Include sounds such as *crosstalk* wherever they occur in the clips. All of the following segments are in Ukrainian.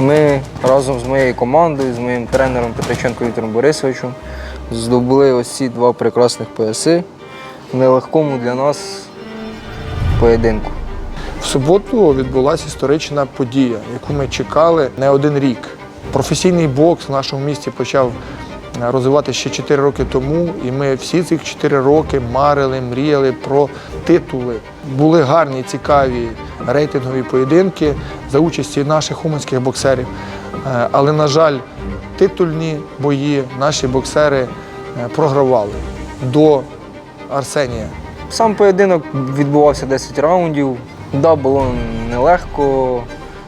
Ми разом з моєю командою, з моїм тренером Петриченко Віктором Борисовичем здобули ось ці два прекрасних пояси в нелегкому для нас поєдинку. В суботу відбулася історична подія, яку ми чекали не один рік. Професійний бокс в нашому місті почав е, розвиватися ще 4 роки тому, і ми всі ці 4 роки марили, мріяли про титули. Були гарні, цікаві рейтингові поєдинки за участі наших уманських боксерів. Е, Але, на жаль, титульні бої наші боксери е, програвали до Арсенія. Сам поєдинок відбувався 10 раундів. Да, було нелегко.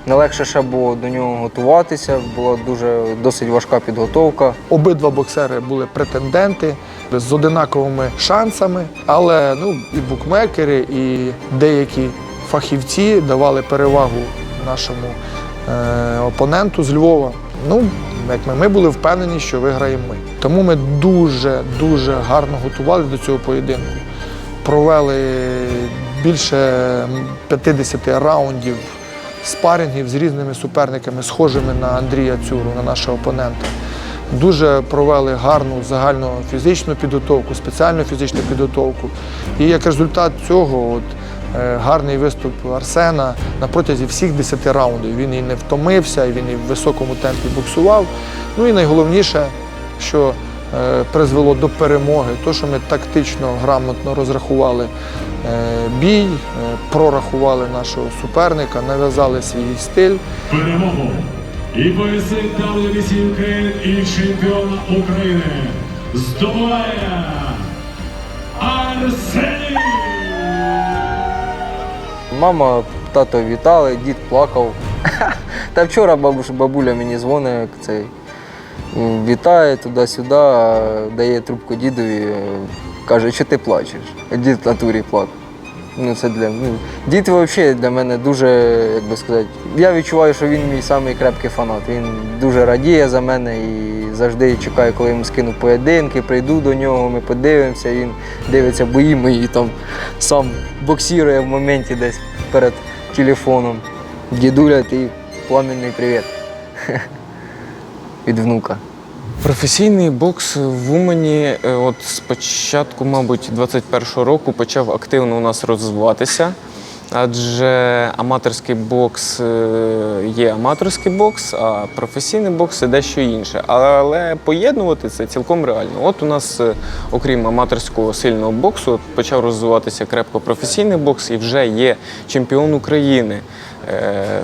Нелегше ще було до нього готуватися, була дуже досить важка підготовка. Обидва боксери були претенденти з одинаковими шансами, але ну, і букмекери, і деякі фахівці давали перевагу нашому е, опоненту з Львова. Ну, як ми, ми були впевнені, що виграємо ми. Тому ми дуже дуже гарно готувалися до цього поєдинку. Провели більше 50 раундів спарингів з різними суперниками, схожими на Андрія Цюру, на нашого опонента. Дуже провели гарну загальну фізичну підготовку, спеціальну фізичну підготовку. І як результат цього, от, гарний виступ Арсена на протязі всіх 10 раундів. Він і не втомився, він і в високому темпі боксував. Ну і найголовніше, що е, призвело до перемоги, то, що ми тактично, грамотно розрахували е, бій, е, прорахували нашого суперника, нав'язали свій стиль. перемогу і пояси WBC України і чемпіона України здобуває Арсеній! Мама, тато вітали, дід плакав. *laughs* Та вчора бабуш, бабуля мені дзвонить, цей. Вітає туди-сюди, дає трубку дідові, каже, що ти плачеш? Дід в натурі плакав. Ну, це для, ну, дід взагалі для мене дуже, як би сказати, я відчуваю, що він мій самий крепкий фанат. Він дуже радіє за мене і завжди чекає, коли йому скину поєдинки, прийду до нього, ми подивимося, він дивиться бої мої, там сам боксірує в моменті десь перед телефоном. Дідуля, ти пламенний привіт. *laughs* Від внука. Професійний бокс в Умані е, от з початку, мабуть, 21-го року почав активно у нас розвиватися. Адже аматорський бокс е, є аматорський бокс, а професійний бокс це дещо інше. Але поєднувати це цілком реально. От у нас, е, окрім аматорського сильного боксу, почав розвиватися крепко професійний бокс і вже є чемпіон України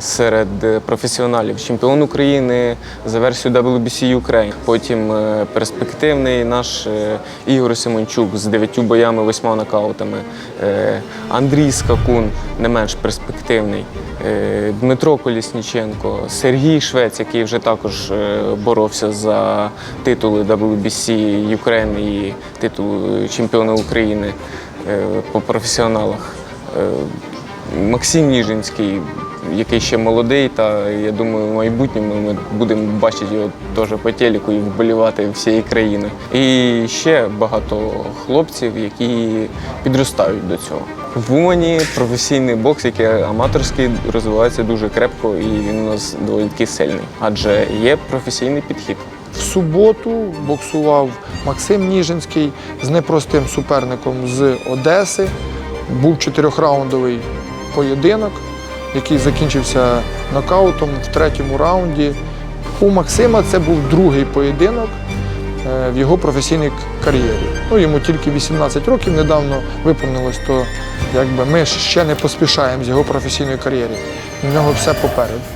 серед професіоналів, чемпіон України за версією WBC Ukraine. Потім е, перспективний наш е, Ігор Симончук з дев'ятью боями, восьма нокаутами. Е, Андрій Скакун не менш перспективний. е, Дмитро Колісніченко, Сергій Швець, який вже також е, боровся за титули WBC Ukraine і титул е, чемпіона України е, по професіоналах. Е, Максим Ніжинський, який ще молодий, та я думаю, в майбутньому ми будемо бачити його теж по телеку і вболівати всією країною. І ще багато хлопців, які підростають до цього. В Умані професійний бокс, який аматорський, розвивається дуже крепко і він у нас доволі сильний, адже є професійний підхід. В суботу боксував Максим Ніжинський з непростим суперником з Одеси. Був чотирьохраундовий поєдинок, який закінчився нокаутом в третьому раунді. У Максима це був другий поєдинок е, в його професійній кар'єрі. Ну, йому тільки 18 років недавно виповнилось, то якби ми ще не поспішаємо з його професійної кар'єри. У нього все попереду.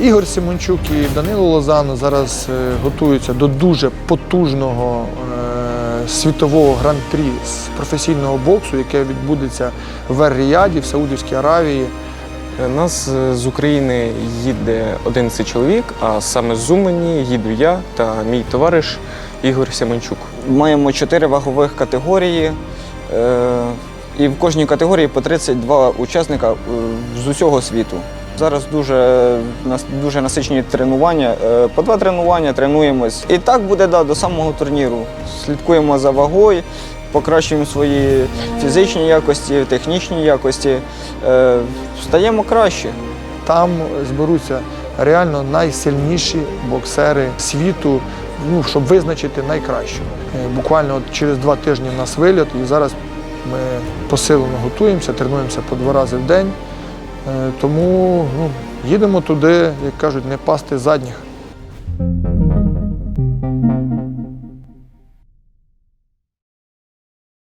Ігор Симончук і Данило Лозано зараз е, готуються до дуже потужного е, світового гран-прі з професійного боксу, яке відбудеться в Ер-Ріяді, в Саудівській Аравії. Е, Нас з України їде 11 чоловік, а саме з Умані їду я та мій товариш Ігор Сямончук. Маємо чотири вагових категорії. І в кожній категорії по 32 учасника з усього світу. Зараз дуже, дуже насичені тренування. Е, По два тренування тренуємось. І так буде да, до самого турніру. Слідкуємо за вагою, покращуємо свої фізичні якості, технічні якості. Е, Стаємо краще. Там зберуться реально найсильніші боксери світу, ну, щоб визначити найкращого. Е, Буквально от через два тижні в нас виліт, і зараз ми посилено готуємося, тренуємося по два рази в день. Е, Тому ну, їдемо туди, як кажуть, не пасти задніх.